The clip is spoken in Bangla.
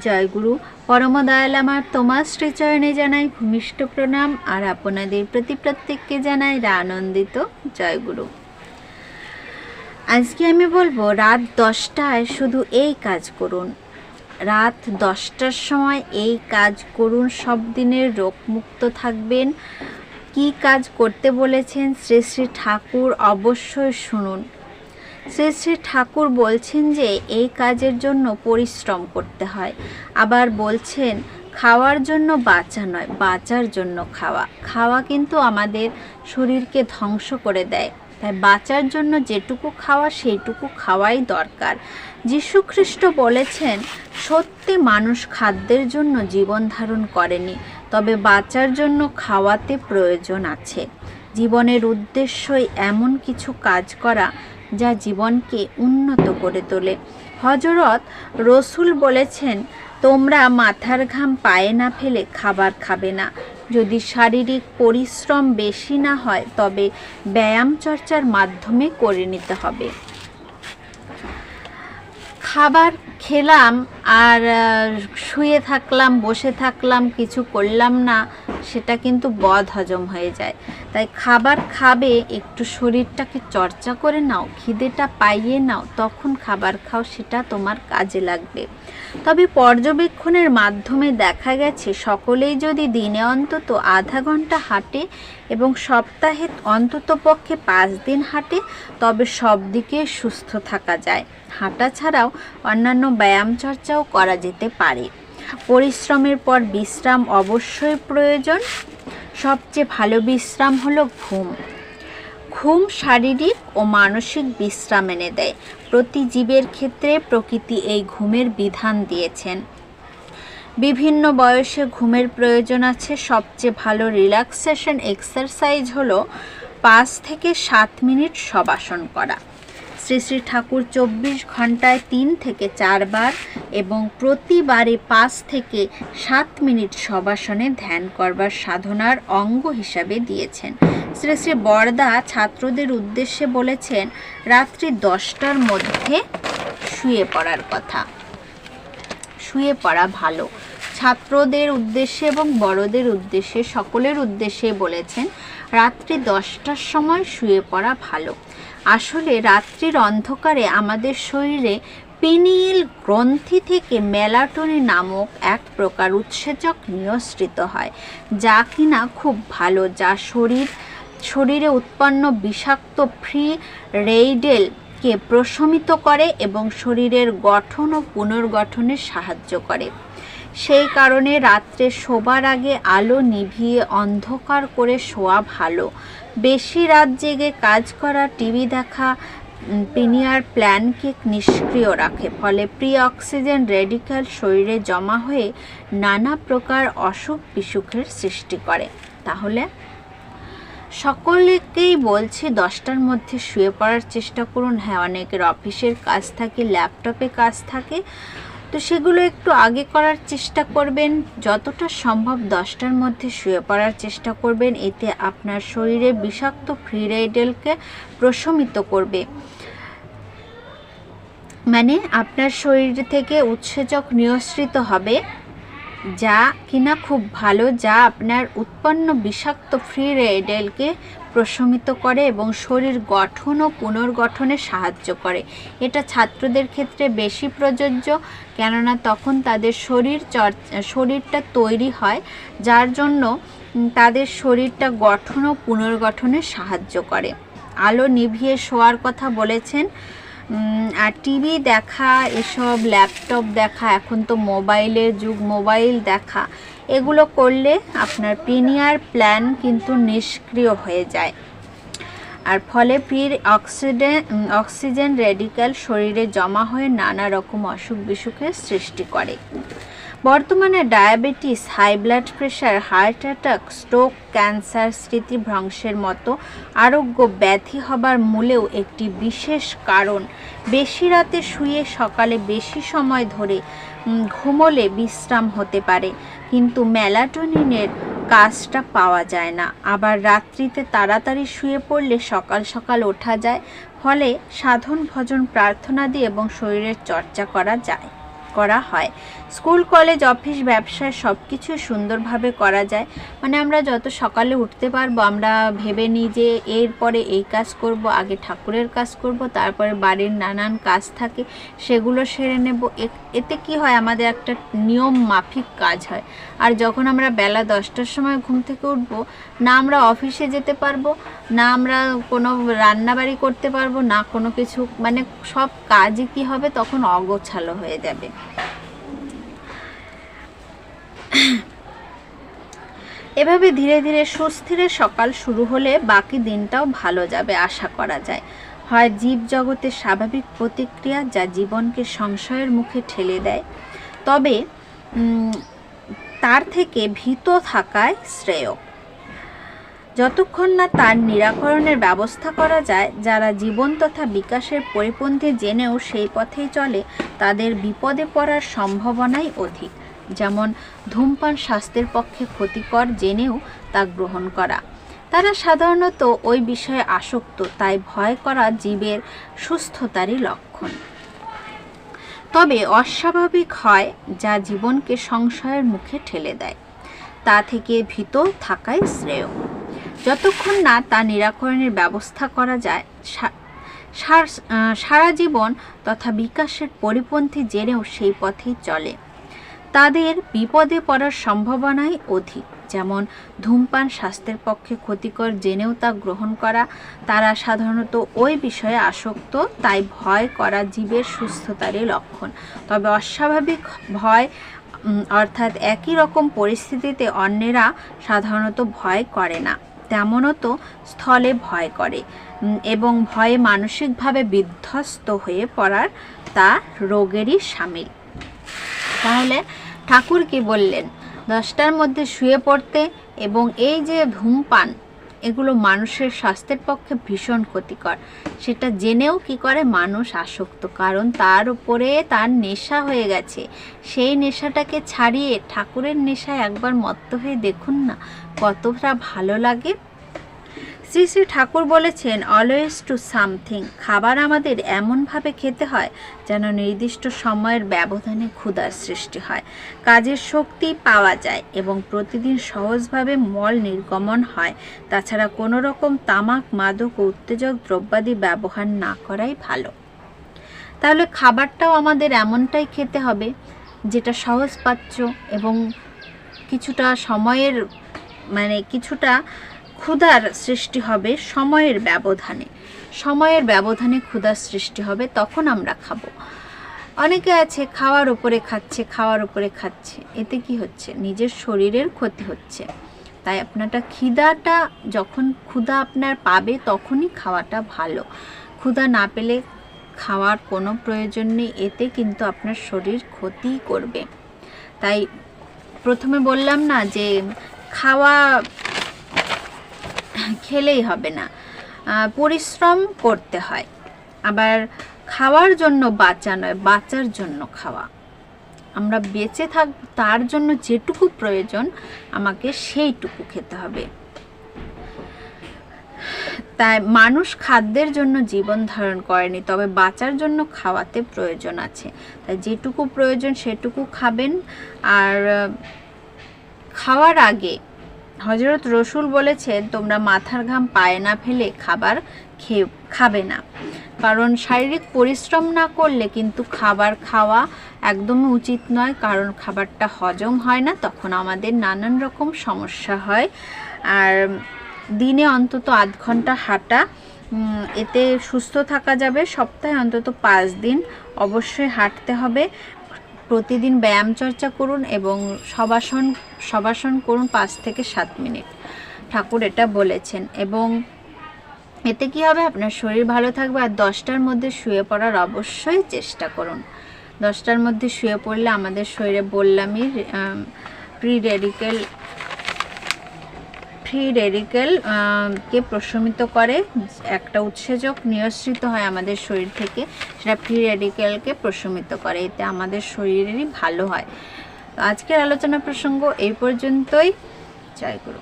জয়গুরু পরম দয়াল আমার তোমার শ্রীচরণে জানাই ভূমিষ্ঠ প্রণাম আর আপনাদের প্রতি প্রত্যেককে জানাই আনন্দিত জয়গুরু। আজকে আমি বলব, রাত দশটায় শুধু এই কাজ করুন। রাত দশটার সময় এই কাজ করুন, সব দিনের রোগমুক্ত থাকবেন। কি কাজ করতে বলেছেন শ্রী শ্রী ঠাকুর অবশ্যই শুনুন। শ্রী শ্রী ঠাকুর বলছেন যে এই কাজের জন্য পরিশ্রম করতে হয়। আবার বলছেন, খাওয়ার জন্য বাঁচা নয়, বাঁচার জন্য খাওয়া। খাওয়া কিন্তু আমাদের শরীরকে ধ্বংস করে দেয়। তাই বাঁচার জন্য যেটুকু খাওয়া, সেইটুকু খাওয়াই দরকার। যীশু খ্রিস্ট বলেছেন, সত্যি মানুষ খাদ্যের জন্য জীবন ধারণ করেনি, তবে বাঁচার জন্য খাওয়াতে প্রয়োজন আছে। জীবনের উদ্দেশ্যই এমন কিছু কাজ করা যা জীবনকে উন্নত করে তোলে। হজরত রসুল বলেছেন, তোমরা মাথার ঘাম পায়ে না ফেলে খাবার খাবে না। যদি শারীরিক পরিশ্রম বেশি না হয়, তবে ব্যায়াম চর্চার মাধ্যমে করে নিতে হবে। খাবার খেলাম আর শুয়ে থাকলাম, বসে থাকলাম, কিছু করলাম না। সেটা কিন্তু বদ হজম হয়ে যায়। তাই খাবার খাবে, একটু শরীরটাকে চর্চা করে নাও, খিদেটা পাইয়ে নাও, তখন খাবার খাও, সেটা তোমার কাজে লাগবে। তবে পর্যবেক্ষণের মাধ্যমে দেখা গেছে, সকলেই যদি দিনে অন্তত আধা ঘণ্টা হাঁটে এবং সপ্তাহে অন্তত পক্ষে পাঁচ দিন হাঁটে, তবে সব দিকে সুস্থ থাকা যায়। হাঁটা ছাড়াও অন্যান্য ব্যায়াম চর্চাও করা যেতে পারে। পরিশ্রমের পর বিশ্রাম অবশ্যই প্রয়োজন। সবচেয়ে ভালো বিশ্রাম হলো ঘুম। ঘুম শারীরিক ও মানসিক বিশ্রাম এনে দেয়। প্রতি জীবের ক্ষেত্রে প্রকৃতি এই ঘুমের বিধান দিয়েছেন। বিভিন্ন বয়সে ঘুমের প্রয়োজন আছে। সবচেয়ে ভালো রিল্যাক্সেশন এক্সারসাইজ হলো পাঁচ থেকে সাত মিনিট শবাসন করা। শ্রী শ্রী ঠাকুর চব্বিশ ঘন্টায় তিন থেকে চারবার এবং প্রতিবারে পাঁচ থেকে সাত মিনিট শবাসনে ধ্যান করবার সাধনার অঙ্গ হিসাবে দিয়েছেন। শ্রী শ্রী বরদা ছাত্রদের উদ্দেশ্যে বলেছেন, রাত্রি দশটার মধ্যে শুয়ে পড়ার কথা। শুয়ে পড়া ভালো। ছাত্রদের উদ্দেশ্যে এবং বড়দের উদ্দেশ্যে, সকলের উদ্দেশ্যে বলেছেন, রাত্রি দশটার সময় শুয়ে পড়া ভালো। আসলে রাত্রির অন্ধকারে আমাদের শরীরে পিনিয়েল গ্রন্থি থেকে মেলাটোনি নামক এক প্রকার উৎসেচক নিঃসৃত হয়, যা কিনা খুব ভালো, যা শরীর, শরীরে উৎপন্ন বিষাক্ত ফ্রি রেইডেল কে প্রশমিত করে এবং শরীরের গঠন ও পুনর্গঠনে সাহায্য করে। সেই কারণে রাত্রে শোবার আগে আলো নিভিয়ে অন্ধকার করে শোয়া ভালো। বেশি রাত জেগে কাজ করা, টিভি দেখা পিনিয়ার প্ল্যানকে নিষ্ক্রিয় রাখে, ফলে প্রি অক্সিজেন রেডিক্যাল শরীরে জমা হয়ে নানা প্রকার অসুখ বিসুখের সৃষ্টি করে। তাহলে সকলকেই বলছি দশটার মধ্যে শুয়ে পড়ার চেষ্টা করুন। হ্যাঁ অনেকের অফিসের কাজ থাকে, ল্যাপটপে কাজ থাকে তো সেগুলো একটু আগে করার চেষ্টা করবেন। যতটা সম্ভব দশটার মধ্যে শুয়ে পড়ার চেষ্টা করবেন। এতে আপনার শরীরে বিষাক্ত ফ্রি রেডিয়ালকে প্রশমিত করবে। মানে আপনার শরীর থেকে উৎসেচক নিঃসৃত হবে, যা কিনা খুব ভালো, যা আপনার উৎপন্ন বিষাক্ত ফ্রি রেডিয়ালকে প্রশমিত করে এবং শরীর গঠন ও পুনর্গঠনে সাহায্য করে। এটা ছাত্রদের ক্ষেত্রে বেশি প্রযোজ্য, কেননা তখন তাদের শরীর শরীরটা তৈরি হয়, যার জন্য তাদের শরীরটা গঠন ও পুনর্গঠনে সাহায্য করে। আলো নিভিয়ে শোয়ার কথা বলেছেন আর টিভি দেখা, এসব ল্যাপটপ দেখা, এখন তো মোবাইলের যুগ, মোবাইল দেখা, এগুলো করলে আপনার প্রিনিয়ার প্ল্যান কিন্তু নিষ্ক্রিয় হয়ে যায়। আর ফলে ফির অক্সিডেন অক্সিজেন রেডিক্যাল শরীরে জমা হয়ে নানা রকম অসুখ বিসুখের সৃষ্টি করে। বর্তমানে diabetes, high blood pressure, heart attack, stroke, cancer, স্মৃতিভ্রংশের মতো আরোগ্য ব্যাধি হবার মূলেও একটি বিশেষ কারণ। বেশি রাতে শুয়ে সকালে বেশি সময় ধরে ঘুমোলে বিশ্রাম হতে পারে, কিন্তু মেলাটোনিনের কাজটা পাওয়া যায় না। আবার রাত্রিতে তাড়াতাড়ি শুয়ে পড়লে সকাল সকাল ওঠা যায়, ফলে সাধন ভজন প্রার্থনা দিয়ে এবং শরীরের চর্চা করা যায়। করা হয়। স্কুল, কলেজ, অফিস, ব্যবসা সব কিছু সুন্দরভাবে করা যায়। মানে আমরা যত সকালে উঠতে পারব, আমরা ভেবে নিই যে এরপরে এই কাজ করব, আগে ঠাকুরের কাজ করব, তারপরে বাড়ির নানান কাজ থাকে, সেগুলো সেরে নেব। এতে কি হয়, আমাদের একটা নিয়ম মাফিক কাজ হয়। আর যখন আমরা বেলা দশটার সময় ঘুম থেকে উঠবো, না আমরা অফিসে যেতে পারব, না আমরা কোনো রান্নাবাড়ি করতে পারব, না কোনো কিছু মানে সব কাজই কি হবে, তখন অগোছালো হয়ে যাবে। এভাবে ধীরে ধীরে সুস্থিরে সকাল শুরু হলে বাকি দিনটাও ভালো যাবে আশা করা যায়। হয় জীব জগতের স্বাভাবিক প্রতিক্রিয়া যা জীবনকে সংশয়ের মুখে ঠেলে দেয়, তবে তার থেকে ভীত থাকায় শ্রেয়। যতক্ষণ না তার নিরাকরণের ব্যবস্থা করা যায়, যারা জীবন তথা বিকাশের পরিপন্থী জেনেও সেই পথেই চলে, তাদের বিপদে পড়ার সম্ভাবনাই অধিক। যেমন, ধূমপান স্বাস্থ্যের পক্ষে ক্ষতিকর জেনেও তা গ্রহণ করা। তারা সাধারণত ওই বিষয়ে আসক্ত, তাই ভয় করা জীবের সুস্থতারই লক্ষণ। তবে অস্বাভাবিক হয় যা জীবনকে সংশয়ের মুখে ঠেলে দেয়। তা থেকে ভীত থাকাই শ্রেয়। যতক্ষণ না তা নিরাকরণের ব্যবস্থা করা যায় সার- জীবন তথা বিকাশের পরিপন্থী জেনেও সেই পথেই চলে। তাদের বিপদে পড়ার সম্ভাবনাই অধিক। যেমন ধূমপান স্বাস্থ্যের পক্ষে ক্ষতিকর জেনেও তা গ্রহণ করা, তারা সাধারণত ওই বিষয়ে আসক্ত, তাই ভয় করা জীবের সুস্থতারই লক্ষণ। তবে অস্বাভাবিক ভয় অর্থাৎ একই রকম পরিস্থিতিতে অন্যেরা সাধারণত ভয় করে না। তেমনও তো স্থলে ভয় করে এবং ভয়ে মানসিকভাবে বিধ্বস্ত হয়ে পড়ার তা রোগেরই সামিল। তাহলে ঠাকুর কি বললেন? দশটার মধ্যে শুয়ে পড়তে এবং এই যে ধূমপান এগুলো মানুষের স্বাস্থ্যের পক্ষে ভীষণ ক্ষতিকর। সেটা জেনেও কি করে? মানুষ আসক্ত, কারণ তার উপরে তার নেশা হয়ে গেছে। সেই নেশাটাকে ছাড়িয়ে ঠাকুরের নেশায় একবার মত্ত হয়ে দেখুন না, কতটা ভালো লাগে। শ্রী শ্রী ঠাকুর বলেছেন অলওয়েজ টু সামথিং খাবার আমাদের এমনভাবে খেতে হয় যেন নির্দিষ্ট সময়ের ব্যবধানে ক্ষুধার সৃষ্টি হয়। কাজের শক্তি পাওয়া যায় এবং প্রতিদিন সহজভাবে মল নির্গমন হয়। তাছাড়া কোনো রকম তামাক, মাদক ও উত্তেজক দ্রব্যাদি ব্যবহার না করাই ভালো। তাহলে খাবারটাও আমাদের এমনটাই খেতে হবে যেটা সহজপাচ্য এবং কিছুটা সময়ের মানে কিছুটা ক্ষুধার সৃষ্টি হবে সময়ের ব্যবধানে। সময়ের ব্যবধানে ক্ষুধার সৃষ্টি হবে, তখন আমরা খাব। অনেকে আছে, খাওয়ার উপরে খাচ্ছে, খাওয়ার উপরে খাচ্ছে। এতে কি হচ্ছে? নিজের শরীরের ক্ষতি হচ্ছে। তাই আপনারটা খিদাটা, যখন ক্ষুধা আপনার পাবে, তখনই খাওয়াটা ভালো। ক্ষুধা না পেলে খাওয়ার কোনো প্রয়োজন নেই, এতে কিন্তু আপনার শরীর ক্ষতিই করবে। তাই প্রথমে বললাম না যে, খাওয়া খেলেই হবে না। পরিশ্রম করতে হয়। আবার খাওয়ার জন্য বাঁচা নয়, বাঁচার জন্য খাওয়া। আমরা বেঁচে থাক, তার জন্য যেটুকু প্রয়োজন, আমাকে সেইটুকু খেতে হবে। তাই মানুষ খাদ্যের জন্য জীবন ধারণ করেনি, তবে বাঁচার জন্য খাওয়াতে প্রয়োজন আছে। তাই যেটুকু প্রয়োজন সেটুকু খাবেন। আর খাওয়ার আগে হজরত রসুল বলেছেন, তোমরা মাথার ঘাম পায়ে না ফেলে খাবার খেয়ে, খাবে না। কারণ শারীরিক পরিশ্রম না করলে কিন্তু খাবার খাওয়া একদমই উচিত নয়। কারণ খাবারটা হজম হয় না, তখন আমাদের নানান রকম সমস্যা হয়। আর দিনে অন্তত আধ ঘণ্টা হাঁটা এতে সুস্থ থাকা যাবে। সপ্তাহে অন্তত পাঁচ দিন অবশ্যই হাঁটতে হবে। প্রতিদিন ব্যায়াম চর্চা করুন এবং সবাসন সবাসন করুন পাঁচ থেকে সাত মিনিট। ঠাকুর এটা বলেছেন এবং এতে কি হবে? আপনার শরীর ভালো থাকবে আর দশটার মধ্যে শুয়ে পড়ার অবশ্যই চেষ্টা করুন। দশটার মধ্যে শুয়ে পড়লে আমাদের শরীরে বললামই প্রি রেডিকেল ফ্রি রেডিক্যাল কে প্রশমিত করে, একটা উৎসেচক নিঃসৃত হয় আমাদের শরীর থেকে, সেটা ফ্রি রেডিকেলকে প্রশমিত করে, এতে আমাদের শরীরেরই ভালো হয়। আজকের আলোচনা প্রসঙ্গ এই পর্যন্তই। জয় গুরু।